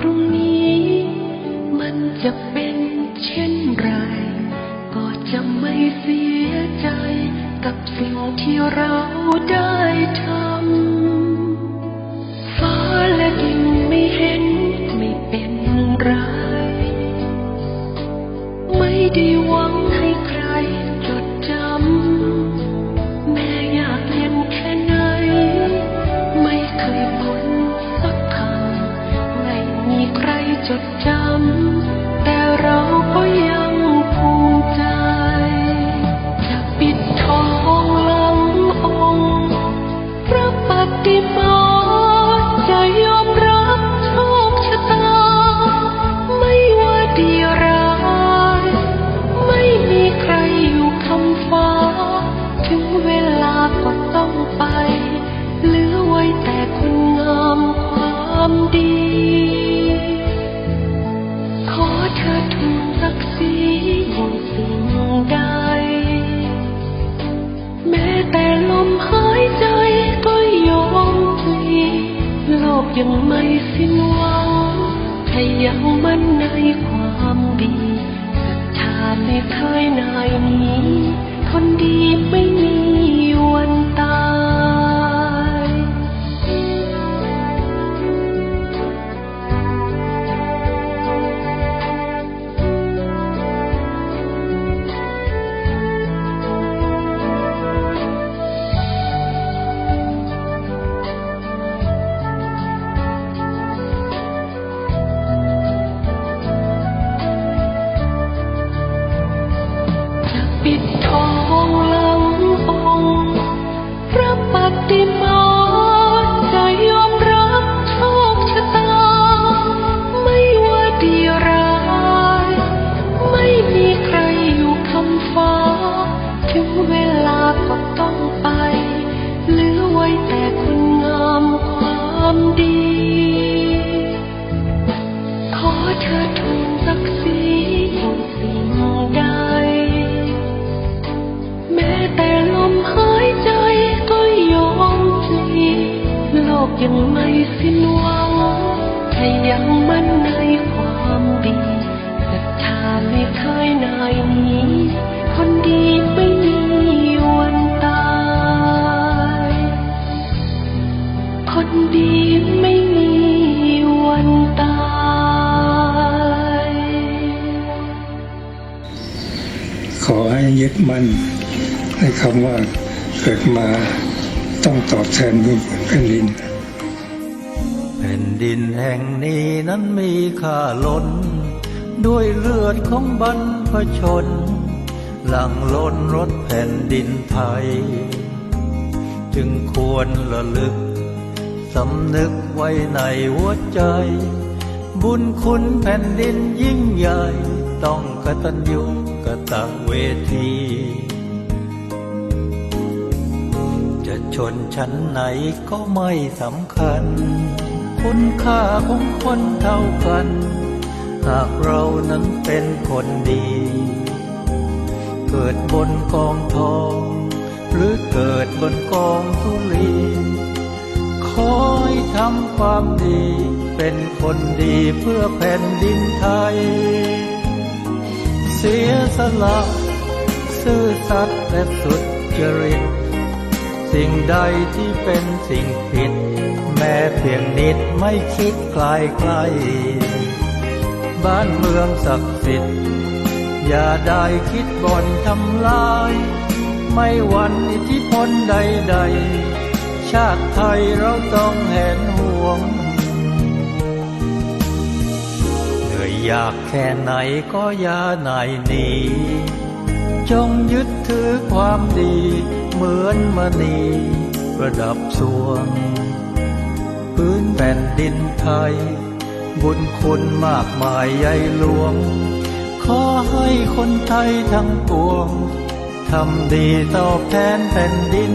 พรุ่งนี้ มันจะเป็นเช่นไร ก็จะไม่เสียใจกับสิ่งที่เราได้ทำ ยังไม่สิ้นหวังถ้ายังมั่นในความดีศรัทธาไม่เคยนายนี้ คนดีไม่มี ดี ขอเธอทูลศักสีอย่างสิ่งใด แม้แต่ลมหายใจก็ยอมทีโลกยังไม่สิ้น ยึดมั่นในคำว่าเกิดมาต้องตอบแทนบุญคุณแผ่นดิน แผ่นดินแห่งนี้นั้นมีค่าล้น ด้วยเลือดของบรรพชน หลังล้นรถแผ่นดินไทย จึงควรระลึกสำนึกไว้ในหัวใจ บุญคุณแผ่นดินยิ่งใหญ่ต้องกตัญญู กตะเวที จะชนชั้นไหนก็ไม่สำคัญ คุณค่าของคนเท่ากัน หากเรานั้นเป็นคนดี เกิดบนกองทอง หรือเกิดบนกองทุลีขอให้ทำความดี เป็นคนดีเพื่อแผ่นดินไทย เสียสละซื่อสัตย์และสุดจริต สิ่งใดที่เป็นสิ่งผิด แม้เพียงนิดไม่คิดไกลไกล บ้านเมืองศักดิ์สิทธิ์ อย่าได้คิดบ่อนทำลาย ไม่หวันอิทธิพลใด ๆ ชาติไทยเราต้องแหนห่วง อยากแค่ไหนก็อย่านายหนีจงยึดถือความดี เหมือนมณีประดับสวง พื้นแผ่นดินไทย บุญคุณมากมายใหญ่หลวง ขอให้คนไทยทั้งปวงทำดีตอบแทนแผ่นดิน